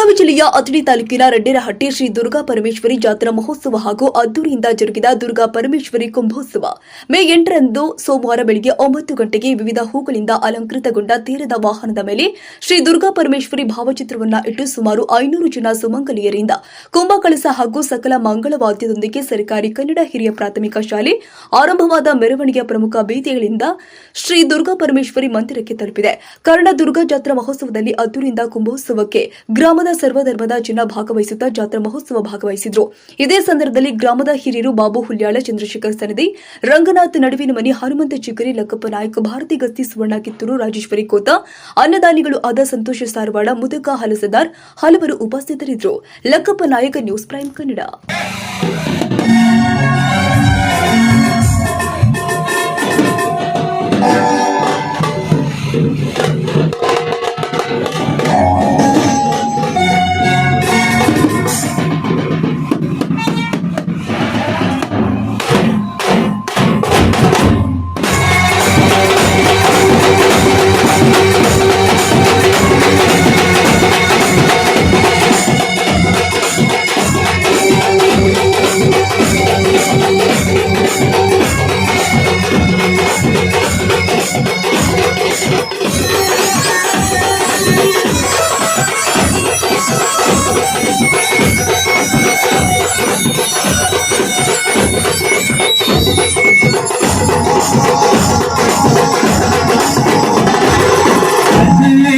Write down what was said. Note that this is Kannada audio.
ಜಿಲ್ಲೆಯ ಅಥಣಿ ತಾಲೂಕಿನ ರಡ್ಡೇರಹಟ್ಟಿ ಶ್ರೀ ದುರ್ಗಾ ಪರಮೇಶ್ವರಿ ಜಾತ್ರಾ ಮಹೋತ್ಸವ ಹಾಗೂ ಅದ್ದೂರಿಯಿಂದ ಜರುಗಿದ ದುರ್ಗಾ ಪರಮೇಶ್ವರಿ ಕುಂಭೋತ್ಸವ. ಮೇ ಎಂಟರಂದು ಸೋಮವಾರ ಬೆಳಗ್ಗೆ ಒಂಬತ್ತು ಗಂಟೆಗೆ ವಿವಿಧ ಹೂಗಳಿಂದ ಅಲಂಕೃತಗೊಂಡ ತೀರದ ವಾಹನದ ಮೇಲೆ ಶ್ರೀ ದುರ್ಗಾ ಪರಮೇಶ್ವರಿ ಭಾವಚಿತ್ರವನ್ನು ಇಟ್ಟು ಸುಮಾರು ಐನೂರು ಜನ ಸುಮಂಗಲಿಯರಿಂದ ಕುಂಭ ಕಳಸ ಹಾಗೂ ಸಕಲ ಮಂಗಳವಾದ್ಯದೊಂದಿಗೆ ಸರ್ಕಾರಿ ಕನ್ನಡ ಹಿರಿಯ ಪ್ರಾಥಮಿಕ ಶಾಲೆ ಆರಂಭವಾದ ಮೆರವಣಿಗೆಯ ಪ್ರಮುಖ ಬೀದಿಗಳಿಂದ ಶ್ರೀ ದುರ್ಗಾ ಪರಮೇಶ್ವರಿ ಮಂದಿರಕ್ಕೆ ತಲುಪಿದೆ. ಕರ್ಣ ದುರ್ಗಾ ಜಾತ್ರಾ ಮಹೋತ್ಸವದಲ್ಲಿ ಅದ್ದೂರಿಂದ ಕುಂಭೋತ್ಸವಕ್ಕೆ ಗ್ರಾಮದ ಸರ್ವಧರ್ಮದ ಜನ ಭಾಗವಹಿಸುತ್ತಾ ಜಾತ್ರಾ ಮಹೋತ್ಸವ ಭಾಗವಹಿಸಿದ್ರು. ಇದೇ ಸಂದರ್ಭದಲ್ಲಿ ಗ್ರಾಮದ ಹಿರಿಯರು ಬಾಬು ಹುಲ್ಯಾಳ, ಚಂದ್ರಶೇಖರ್ ಸನದಿ ರಂಗನಾಥ್ ನಡುವಿನ ಮನಿ ಹನುಮಂತ ಚಿಗರಿ ಲಕ್ಕಪ್ಪ ನಾಯಕ್, ಭಾರತಿ ಗಸ್ತಿ ಸುವರ್ಣ ಕಿತ್ತೂರು, ರಾಜೇಶ್ವರಿ ಕೋತ, ಅನ್ನದಾನಿಗಳು ಆದ ಸಂತೋಷ ಸಾರವಾಡ, ಮುದಕ ಹಲಸದಾರ್ ಹಲವರು ಉಪಸ್ಥಿತರಿದ್ದರು. ಲಕ್ಕಪ್ಪ ನಾಯಕ, ನ್ಯೂಸ್ ಪ್ರೈಮ್ ಕನ್ನಡ. Amém.